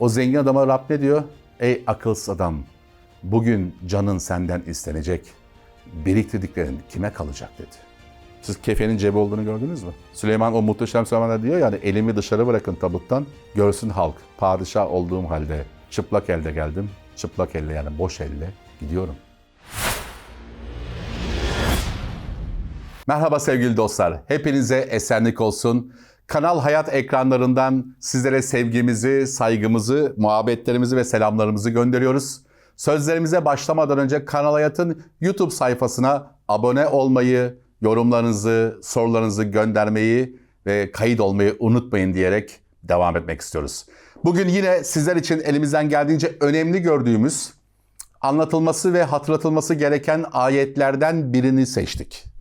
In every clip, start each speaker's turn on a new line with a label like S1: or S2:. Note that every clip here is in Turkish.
S1: O zengin adama Rab ne diyor? Ey akılsız adam, bugün canın senden istenecek. Biriktirdiklerin kime kalacak dedi. Siz kefenin cebi olduğunu gördünüz mü? Süleyman o muhteşem Süleyman'a diyor yani elimi dışarı bırakın tabuttan görsün halk. Padişah olduğum halde çıplak elde geldim. Çıplak elle yani boş elle gidiyorum. Merhaba sevgili dostlar. Hepinize esenlik olsun. Kanal Hayat ekranlarından sizlere sevgimizi, saygımızı, muhabbetlerimizi ve selamlarımızı gönderiyoruz. Sözlerimize başlamadan önce Kanal Hayat'ın YouTube sayfasına abone olmayı, yorumlarınızı, sorularınızı göndermeyi ve kayıt olmayı unutmayın diyerek devam etmek istiyoruz. Bugün yine sizler için elimizden geldiğince önemli gördüğümüz, anlatılması ve hatırlatılması gereken ayetlerden birini seçtik.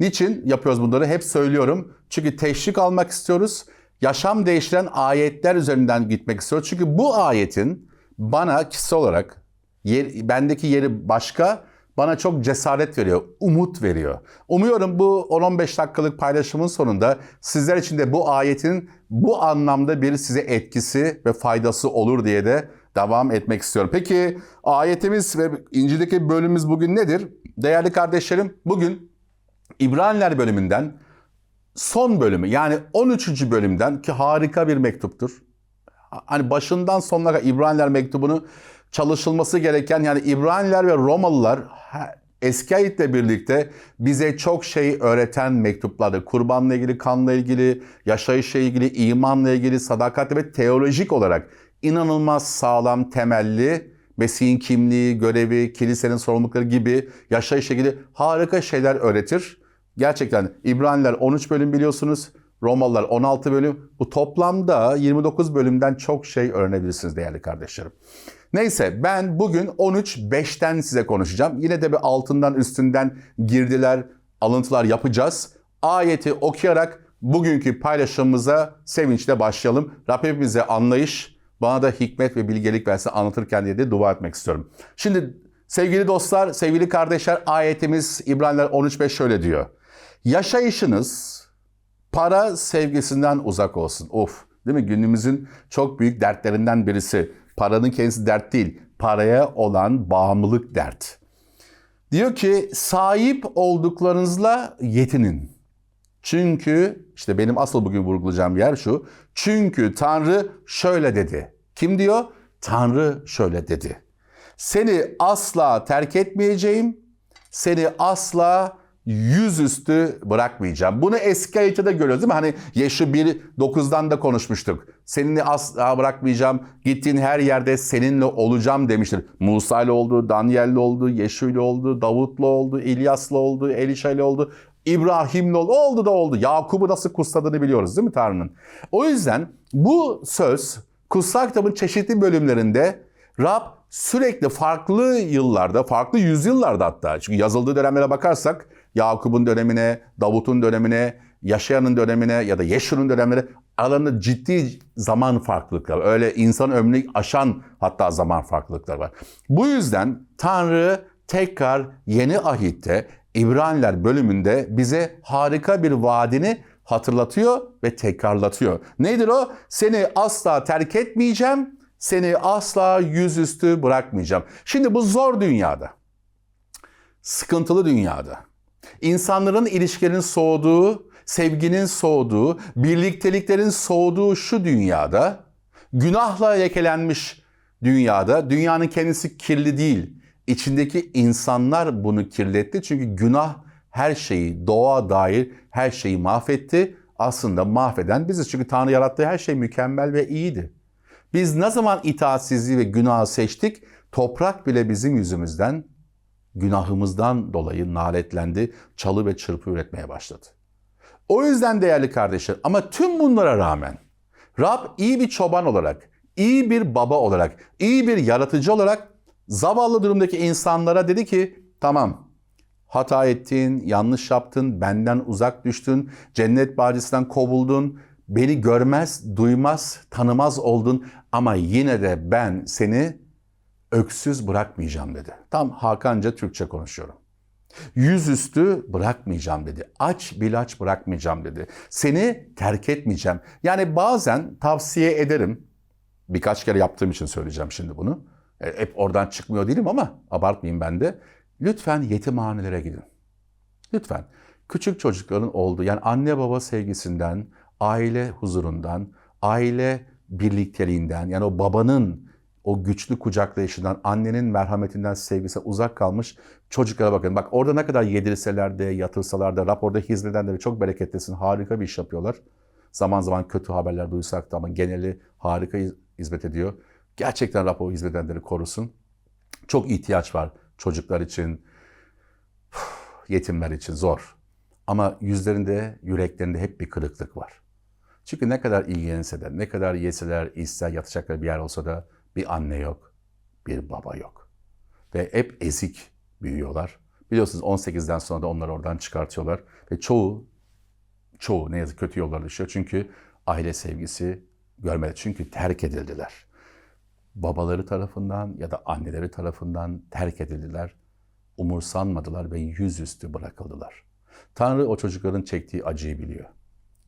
S1: Niçin yapıyoruz bunları? Hep söylüyorum. Çünkü teşvik almak istiyoruz. Yaşam değiştiren ayetler üzerinden gitmek istiyoruz. Çünkü bu ayetin bana kişisel olarak yer, bendeki yeri başka, bana çok cesaret veriyor, umut veriyor. Umuyorum bu 10-15 dakikalık paylaşımın sonunda sizler için de bu ayetin bu anlamda bir size etkisi ve faydası olur diye de devam etmek istiyorum. Peki ayetimiz ve İncil'deki bölümümüz bugün nedir? Değerli kardeşlerim bugün İbraniler bölümünden son bölümü yani 13. bölümden ki harika bir mektuptur. Hani başından sonuna kadar İbraniler mektubunu çalışılması gereken yani İbraniler ve Romalılar eski ayetle birlikte bize çok şey öğreten mektuplardır. Kurbanla ilgili, kanla ilgili, yaşayışla ilgili, imanla ilgili, sadakatle ve teolojik olarak inanılmaz sağlam, temelli Mesih'in kimliği, görevi, kilisenin sorumlulukları gibi yaşayışla ilgili harika şeyler öğretir. Gerçekten İbraniler 13 bölüm biliyorsunuz. Romalılar 16 bölüm. Bu toplamda 29 bölümden çok şey öğrenebilirsiniz değerli kardeşlerim. Neyse ben bugün 13.5'ten size konuşacağım. Yine de bir altından üstünden girdiler, alıntılar yapacağız. Ayeti okuyarak bugünkü paylaşımımıza sevinçle başlayalım. Rabbim bize anlayış, bana da hikmet ve bilgelik versin anlatırken diye de dua etmek istiyorum. Şimdi sevgili dostlar, sevgili kardeşler ayetimiz İbraniler 13.5 şöyle diyor. Yaşayışınız para sevgisinden uzak olsun. Of değil mi? Günümüzün çok büyük dertlerinden birisi. Paranın kendisi dert değil. Paraya olan bağımlılık dert. Diyor ki sahip olduklarınızla yetinin. Çünkü işte benim asıl bugün vurgulayacağım yer şu. Çünkü Tanrı şöyle dedi. Kim diyor? Tanrı şöyle dedi. Seni asla terk etmeyeceğim. Seni asla yüzüstü bırakmayacağım. Bunu eski ayette de görüyoruz değil mi? Hani Yeşil 1.9'dan da konuşmuştuk. Seni asla bırakmayacağım. Gittiğin her yerde seninle olacağım demiştir. Musa ile oldu, Daniel'le oldu, Yeşil ile oldu, Davut'la oldu, İlyas'la oldu, Elişa ile oldu. İbrahim'le oldu. Oldu da oldu. Yakup'u nasıl kutsadığını biliyoruz değil mi Tanrı'nın? O yüzden bu söz kutsal kitabın çeşitli bölümlerinde Rab sürekli farklı yıllarda, farklı yüzyıllarda hatta çünkü yazıldığı dönemlere bakarsak Yakup'un dönemine, Davut'un dönemine, Yaşayan'ın dönemine ya da Yeşur'un dönemine aralarında ciddi zaman farklılıkları, öyle insan ömrünü aşan hatta zaman farklılıkları var. Bu yüzden Tanrı tekrar yeni ahitte İbraniler bölümünde bize harika bir vaadini hatırlatıyor ve tekrarlatıyor. Nedir o? Seni asla terk etmeyeceğim, seni asla yüzüstü bırakmayacağım. Şimdi bu zor dünyada, sıkıntılı dünyada, insanların ilişkilerin soğuduğu, sevginin soğuduğu, birlikteliklerin soğuduğu şu dünyada, günahla lekelenmiş dünyada, dünyanın kendisi kirli değil, içindeki insanlar bunu kirletti. Çünkü günah her şeyi, doğa dair her şeyi mahvetti. Aslında mahveden biziz. Çünkü Tanrı yarattığı her şey mükemmel ve iyiydi. Biz ne zaman itaatsizliği ve günahı seçtik, toprak bile bizim yüzümüzden, günahımızdan dolayı naletlendi, çalı ve çırpı üretmeye başladı. O yüzden değerli kardeşler ama tüm bunlara rağmen Rab iyi bir çoban olarak, iyi bir baba olarak, iyi bir yaratıcı olarak zavallı durumdaki insanlara dedi ki tamam hata ettin, yanlış yaptın, benden uzak düştün, cennet bahçesinden kovuldun, beni görmez, duymaz, tanımaz oldun ama yine de ben seni öksüz bırakmayacağım dedi. Tam Hakanca Türkçe konuşuyorum. Yüzüstü bırakmayacağım dedi. Aç bilaç bırakmayacağım dedi. Seni terk etmeyeceğim. Yani bazen tavsiye ederim. Birkaç kere yaptığım için söyleyeceğim şimdi bunu. E, hep oradan çıkmıyor değilim ama abartmayayım ben de. Lütfen yetimhanelere gidin. Lütfen. Küçük çocukların olduğu yani anne baba sevgisinden, aile huzurundan, aile birlikteliğinden yani o babanın o güçlü kucaklayışından, annenin merhametinden, sevgisinden uzak kalmış çocuklara bakın. Bak orada ne kadar yedirseler de, yatırsalar da, raporda hizmedenleri çok bereketlisin, harika bir iş yapıyorlar. Zaman zaman kötü haberler duysak da ama geneli harika hizmet ediyor. Gerçekten rapor hizmedenleri korusun. Çok ihtiyaç var çocuklar için, yetimler için zor. Ama yüzlerinde, yüreklerinde hep bir kırıklık var. Çünkü ne kadar ilgilense de, ne kadar yeseler, ister yatacakları bir yer olsa da bir anne yok, bir baba yok. Ve hep ezik büyüyorlar. Biliyorsunuz 18'den sonra da onları oradan çıkartıyorlar. Ve çoğu, çoğu ne yazık kötü yollara düşüyor. Çünkü aile sevgisi görmedi. Çünkü terk edildiler. Babaları tarafından ya da anneleri tarafından terk edildiler. Umursanmadılar ve yüzüstü bırakıldılar. Tanrı o çocukların çektiği acıyı biliyor.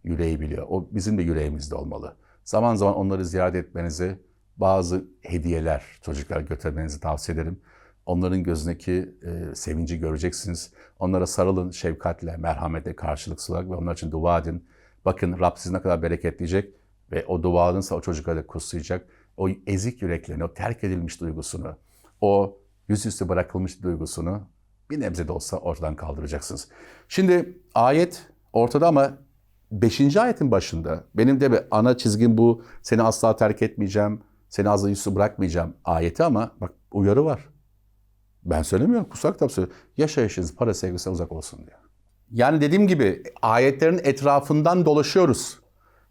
S1: Yüreği biliyor. O bizim de yüreğimizde olmalı. Zaman zaman onları ziyaret etmenizi, bazı hediyeler çocuklara götürmenizi tavsiye ederim. Onların gözündeki e, sevinci göreceksiniz. Onlara sarılın şefkatle, merhametle, karşılıksız olarak ve onlar için dua edin. Bakın Rab sizi ne kadar bereketleyecek ve o duanınsa o çocukları da kutsayacak. O ezik yüreklerini, o terk edilmiş duygusunu, o yüzüstü bırakılmış duygusunu bir nebze de olsa ortadan kaldıracaksınız. Şimdi ayet ortada ama 5. ayetin başında benim de bir ana çizgim bu. Seni asla terk etmeyeceğim, seni azı yüzü bırakmayacağım ayeti ama bak uyarı var. Ben söylemiyorum, kutsal kitap söylüyor. Yaşayışınız para sevgisine uzak olsun diyor. Yani dediğim gibi ayetlerin etrafından dolaşıyoruz.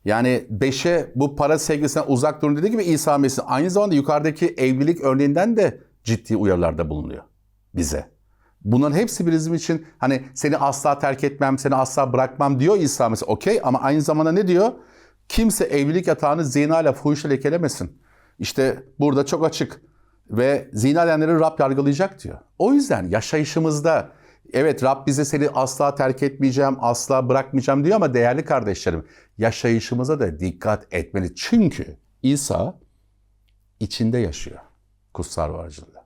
S1: Yani beşe bu para sevgisine uzak durun dediği gibi İsa Mesih aynı zamanda yukarıdaki evlilik örneğinden de ciddi uyarılarda bulunuyor bize. Bunların hepsi bizim için hani seni asla terk etmem, seni asla bırakmam diyor İsa Mesih. Okey ama aynı zamanda ne diyor? Kimse evlilik yatağını zina ile fuhuşla lekelemesin. İşte burada çok açık ve zina edenleri Rab yargılayacak diyor. O yüzden yaşayışımızda evet Rab bize seni asla terk etmeyeceğim, asla bırakmayacağım diyor ama değerli kardeşlerim yaşayışımıza da dikkat etmeli. Çünkü İsa içinde yaşıyor kutsal varcılığı.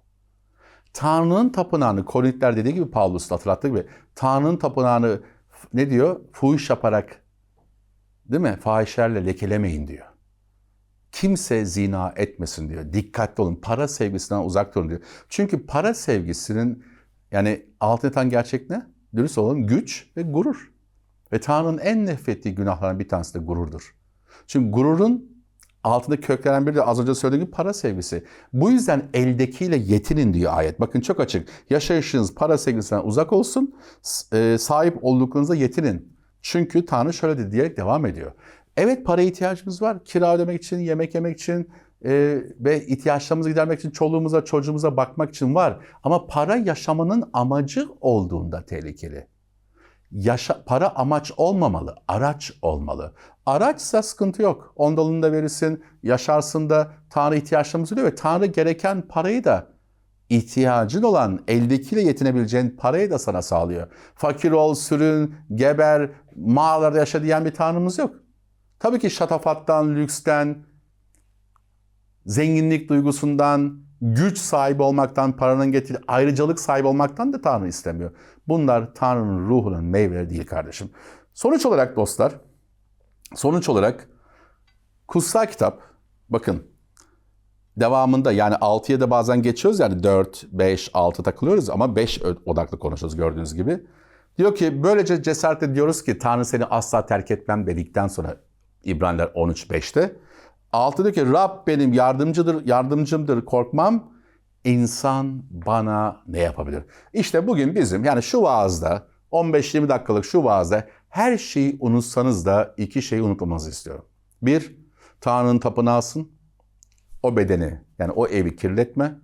S1: Tanrı'nın tapınağını, Korintiler dediği gibi Pavlus hatırlattığı gibi Tanrı'nın tapınağını ne diyor? Fuhuş yaparak değil mi? Fahişlerle lekelemeyin diyor. Kimse zina etmesin diyor. Dikkatli olun. Para sevgisinden uzak durun diyor. Çünkü para sevgisinin yani altın yatan gerçek ne? Dürüst olalım güç ve gurur. Ve Tanrı'nın en nefret ettiği günahlardan bir tanesi de gururdur. Çünkü gururun altında köklenen bir de az önce söylediğim gibi para sevgisi. Bu yüzden eldekiyle yetinin diyor ayet. Bakın çok açık. Yaşayışınız para sevgisinden uzak olsun. E, sahip olduklarınızda yetinin. Çünkü Tanrı şöyle dedi diyerek devam ediyor. Evet para ihtiyacımız var. Kira ödemek için, yemek yemek için e, ve ihtiyaçlarımızı gidermek için, çoluğumuza, çocuğumuza bakmak için var. Ama para yaşamanın amacı olduğunda tehlikeli. Yaşa, para amaç olmamalı, araç olmalı. Araçsa sıkıntı yok. On dalını da verirsin, yaşarsın da Tanrı ihtiyaçlarımızı diyor ve Tanrı gereken parayı da ihtiyacın olan eldekiyle yetinebileceğin parayı da sana sağlıyor. Fakir ol, sürün, geber, mağaralarda yaşa diyen bir Tanrımız yok. Tabii ki şatafattan, lüksten, zenginlik duygusundan, güç sahibi olmaktan, paranın getirdiği ayrıcalık sahibi olmaktan da Tanrı istemiyor. Bunlar Tanrı'nın ruhunun meyveleri değil kardeşim. Sonuç olarak dostlar, sonuç olarak kutsal kitap, bakın devamında yani 6'ya da bazen geçiyoruz yani 4, 5, 6 takılıyoruz ama 5 odaklı konuşuyoruz gördüğünüz gibi. Diyor ki böylece cesaretle diyoruz ki Tanrı seni asla terk etmem dedikten sonra İbraniler 13.5'te. Altı diyor ki Rab benim yardımcıdır, yardımcımdır korkmam. İnsan bana ne yapabilir? İşte bugün bizim yani şu vaazda 15-20 dakikalık şu vaazda her şeyi unutsanız da iki şeyi unutmamanızı istiyorum. Bir, Tanrı'nın tapınağısın. O bedeni yani o evi kirletme.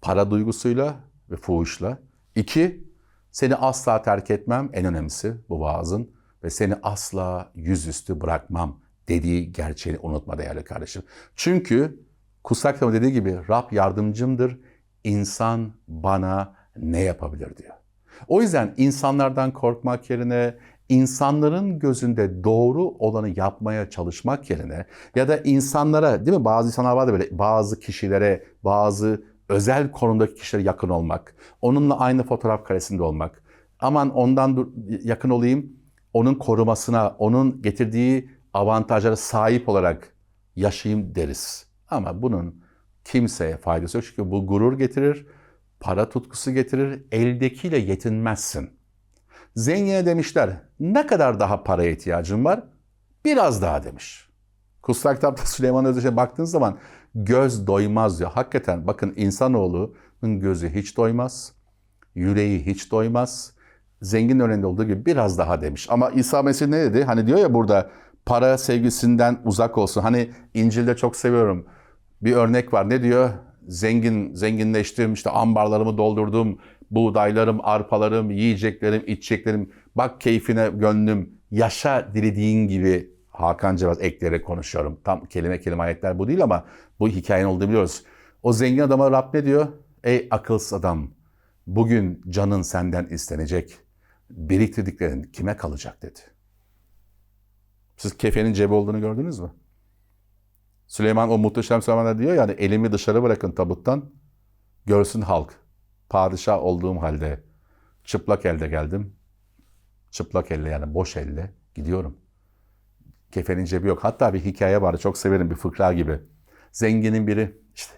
S1: Para duygusuyla ve fuhuşla. İki, seni asla terk etmem. En önemlisi bu vaazın ve seni asla yüzüstü bırakmam dediği gerçeğini unutma değerli kardeşim. Çünkü kutsal kitabın dediği gibi Rab yardımcımdır. İnsan bana ne yapabilir diyor. O yüzden insanlardan korkmak yerine, insanların gözünde doğru olanı yapmaya çalışmak yerine ya da insanlara değil mi bazı insanlar var da böyle bazı kişilere bazı özel konumdaki kişilere yakın olmak, onunla aynı fotoğraf karesinde olmak, aman ondan yakın olayım, onun korumasına, onun getirdiği avantajlara sahip olarak yaşayayım deriz. Ama bunun kimseye faydası yok çünkü bu gurur getirir, para tutkusu getirir, eldekiyle yetinmezsin. Zengine demişler, ne kadar daha paraya ihtiyacın var? Biraz daha demiş. Kutsal Kitap'ta Süleyman Özdeş'e baktığınız zaman göz doymaz diyor. Hakikaten bakın insanoğlunun gözü hiç doymaz, yüreği hiç doymaz. Zengin örneğinde olduğu gibi biraz daha demiş. Ama İsa Mesih ne dedi? Hani diyor ya burada para sevgisinden uzak olsun. Hani İncil'de çok seviyorum. Bir örnek var. Ne diyor? Zengin, zenginleştim, işte ambarlarımı doldurdum, buğdaylarım, arpalarım, yiyeceklerim, içeceklerim. Bak keyfine gönlüm, yaşa dilediğin gibi Hakan Cevaz ekleyerek konuşuyorum. Tam kelime kelime ayetler bu değil ama bu hikayenin olduğunu biliyoruz. O zengin adama Rab ne diyor? Ey akılsız adam, bugün canın senden istenecek. Biriktirdiklerin kime kalacak dedi. Siz kefenin cebi olduğunu gördünüz mü? Süleyman o muhteşem zamanlarda diyor yani elimi dışarı bırakın tabuttan görsün halk. Padişah olduğum halde çıplak elde geldim. Çıplak elle yani boş elle gidiyorum. Kefenin cebi yok. Hatta bir hikaye var çok severim bir fıkra gibi. Zenginin biri işte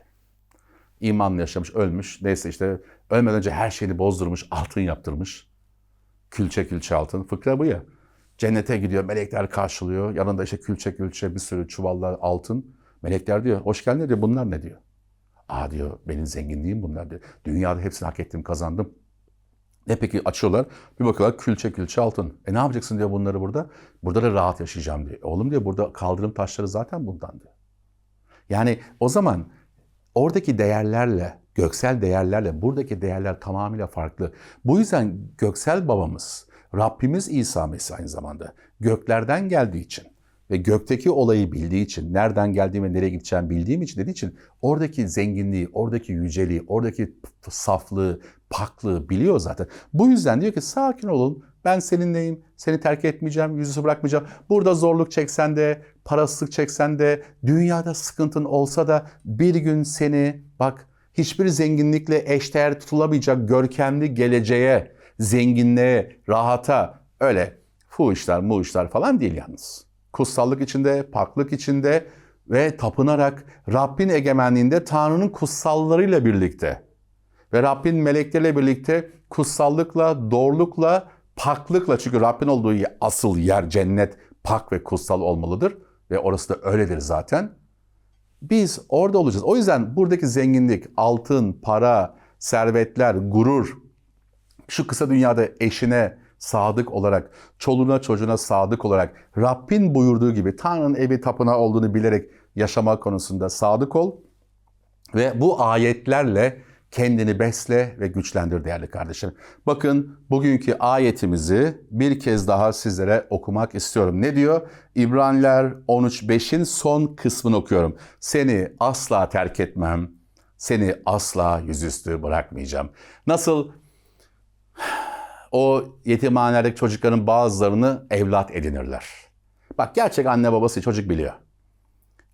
S1: imanla yaşamış ölmüş. Neyse işte ölmeden önce her şeyini bozdurmuş altın yaptırmış. Külçe külçe altın. Fıkra bu ya. Cennete gidiyor, melekler karşılıyor. Yanında işte külçe külçe bir sürü çuvallar altın. Melekler diyor, hoş geldin diyor, bunlar ne diyor? Aa diyor, benim zenginliğim bunlar diyor. Dünyada hepsini hak ettim, kazandım. Ne peki açıyorlar, bir bakıyorlar külçe külçe altın. E ne yapacaksın diyor bunları burada? Burada da rahat yaşayacağım diyor. Oğlum diyor, burada kaldırım taşları zaten bundan diyor. Yani o zaman oradaki değerlerle, göksel değerlerle buradaki değerler tamamıyla farklı. Bu yüzden göksel babamız, Rabbimiz İsa Mesih aynı zamanda göklerden geldiği için ve gökteki olayı bildiği için, nereden geldiğimi nereye gideceğimi bildiğim için dediği için oradaki zenginliği, oradaki yüceliği, oradaki saflığı, paklığı biliyor zaten. Bu yüzden diyor ki sakin olun, ben seninleyim, seni terk etmeyeceğim, yüzüstü bırakmayacağım. Burada zorluk çeksen de, parasızlık çeksen de, dünyada sıkıntın olsa da bir gün seni bak hiçbir zenginlikle eşdeğer tutulamayacak görkemli geleceğe, zenginliğe, rahata öyle fuhuşlar, muhuşlar falan değil yalnız. Kutsallık içinde, paklık içinde ve tapınarak Rabbin egemenliğinde Tanrı'nın kutsallarıyla birlikte ve Rabbin melekleriyle birlikte kutsallıkla, doğrulukla, paklıkla çünkü Rabbin olduğu asıl yer cennet pak ve kutsal olmalıdır ve orası da öyledir zaten. Biz orada olacağız. O yüzden buradaki zenginlik, altın, para, servetler, gurur, şu kısa dünyada eşine sadık olarak, çoluğuna çocuğuna sadık olarak, Rabbin buyurduğu gibi Tanrı'nın evi tapınağı olduğunu bilerek yaşama konusunda sadık ol. Ve bu ayetlerle kendini besle ve güçlendir değerli kardeşim. Bakın bugünkü ayetimizi bir kez daha sizlere okumak istiyorum. Ne diyor? İbraniler 13.5'in son kısmını okuyorum. Seni asla terk etmem, seni asla yüzüstü bırakmayacağım. Nasıl o yetimhanelerdeki çocukların bazılarını evlat edinirler. Bak gerçek anne babası çocuk biliyor.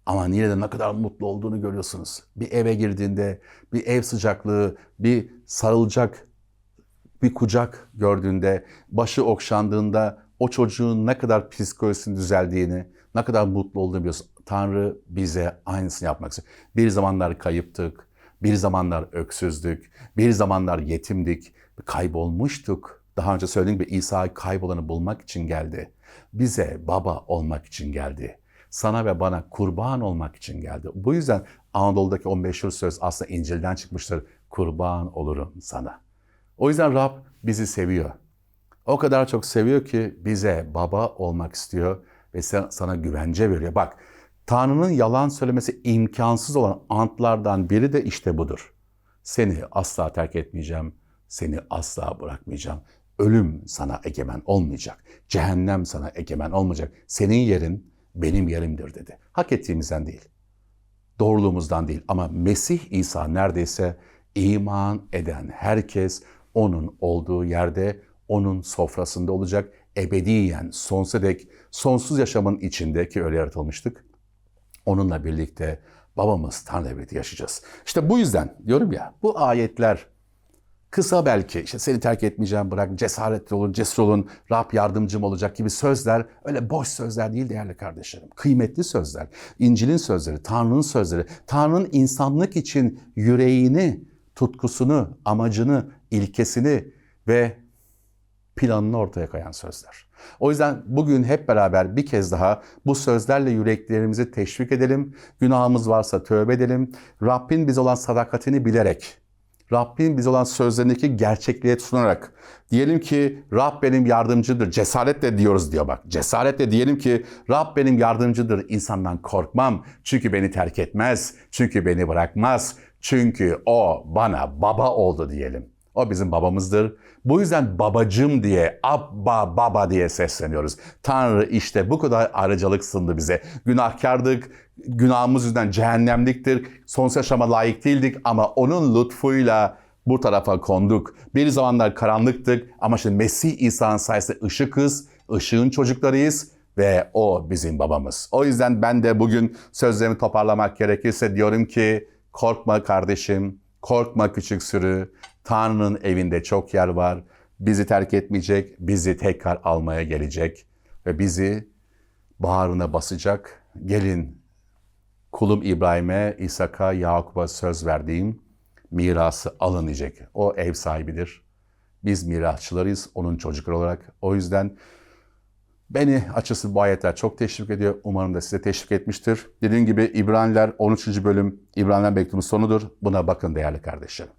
S1: Ama yine de ne kadar mutlu olduğunu görüyorsunuz. Bir eve girdiğinde, bir ev sıcaklığı, bir sarılacak, bir kucak gördüğünde, başı okşandığında o çocuğun ne kadar psikolojisinin düzeldiğini, ne kadar mutlu olduğunu biliyorsun. Tanrı bize aynısını yapmak istiyor. Bir zamanlar kayıptık, bir zamanlar öksüzdük, bir zamanlar yetimdik, kaybolmuştuk. Daha önce söylediğim gibi İsa kaybolanı bulmak için geldi. Bize baba olmak için geldi sana ve bana kurban olmak için geldi. Bu yüzden Anadolu'daki o meşhur söz aslında İncil'den çıkmıştır. Kurban olurum sana. O yüzden Rab bizi seviyor. O kadar çok seviyor ki bize baba olmak istiyor ve sana güvence veriyor. Bak Tanrı'nın yalan söylemesi imkansız olan antlardan biri de işte budur. Seni asla terk etmeyeceğim, seni asla bırakmayacağım. Ölüm sana egemen olmayacak. Cehennem sana egemen olmayacak. Senin yerin benim yerimdir dedi. Hak ettiğimizden değil. Doğruluğumuzdan değil ama Mesih İsa neredeyse iman eden herkes onun olduğu yerde onun sofrasında olacak, ebediyen, sonsuza dek, sonsuz yaşamın içinde ki öyle yaratılmıştık. Onunla birlikte babamız Tanrı ebedi yaşayacağız. İşte bu yüzden diyorum ya bu ayetler kısa belki işte seni terk etmeyeceğim bırak cesaretli olun, cesur olun, Rab yardımcım olacak gibi sözler öyle boş sözler değil değerli kardeşlerim. Kıymetli sözler. İncil'in sözleri, Tanrı'nın sözleri. Tanrı'nın insanlık için yüreğini, tutkusunu, amacını, ilkesini ve planını ortaya koyan sözler. O yüzden bugün hep beraber bir kez daha bu sözlerle yüreklerimizi teşvik edelim. Günahımız varsa tövbe edelim. Rabbin biz olan sadakatini bilerek, Rabbin biz olan sözlerindeki gerçekliğe tutunarak diyelim ki Rab benim yardımcıdır. Cesaretle diyoruz diyor bak. Cesaretle diyelim ki Rab benim yardımcıdır. İnsandan korkmam. Çünkü beni terk etmez. Çünkü beni bırakmaz. Çünkü o bana baba oldu diyelim. O bizim babamızdır. Bu yüzden babacım diye, abba baba diye sesleniyoruz. Tanrı işte bu kadar ayrıcalık sundu bize. Günahkardık, günahımız yüzünden cehennemliktir. Sonsuz yaşama layık değildik ama onun lütfuyla bu tarafa konduk. Bir zamanlar karanlıktık ama şimdi Mesih İsa'nın sayesinde ışıkız, ışığın çocuklarıyız ve o bizim babamız. O yüzden ben de bugün sözlerimi toparlamak gerekirse diyorum ki korkma kardeşim, korkma küçük sürü. Tanrı'nın evinde çok yer var. Bizi terk etmeyecek, bizi tekrar almaya gelecek ve bizi bağrına basacak. Gelin kulum İbrahim'e, İshak'a, Yakup'a söz verdiğim mirası alın diyecek. O ev sahibidir. Biz mirasçılarıyız onun çocukları olarak. O yüzden beni açısı bu ayetler çok teşvik ediyor. Umarım da size teşvik etmiştir. Dediğim gibi İbraniler 13. bölüm İbraniler mektubu sonudur. Buna bakın değerli kardeşlerim.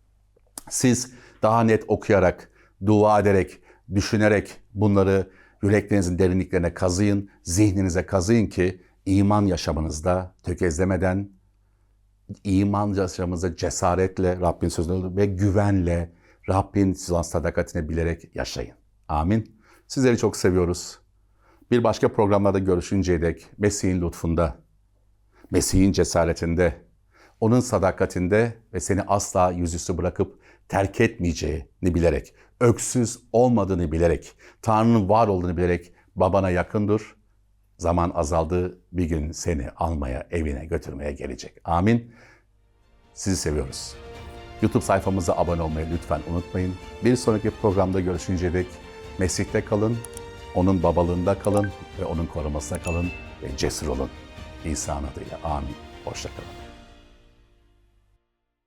S1: Siz daha net okuyarak, dua ederek, düşünerek bunları yüreklerinizin derinliklerine kazıyın, zihninize kazıyın ki iman yaşamınızda tökezlemeden, iman yaşamınızda cesaretle Rabbin sözüne ve güvenle Rabbin size olan sadakatine bilerek yaşayın. Amin. Sizleri çok seviyoruz. Bir başka programlarda görüşünceye dek Mesih'in lütfunda, Mesih'in cesaretinde, onun sadakatinde ve seni asla yüzüstü bırakıp terk etmeyeceğini bilerek, öksüz olmadığını bilerek, Tanrı'nın var olduğunu bilerek babana yakın dur. Zaman azaldı, bir gün seni almaya, evine götürmeye gelecek. Amin. Sizi seviyoruz. YouTube sayfamıza abone olmayı lütfen unutmayın. Bir sonraki programda görüşünceye dek Mesih'te kalın, onun babalığında kalın ve onun korumasına kalın ve cesur olun. İsa'nın adıyla. Amin. Hoşçakalın.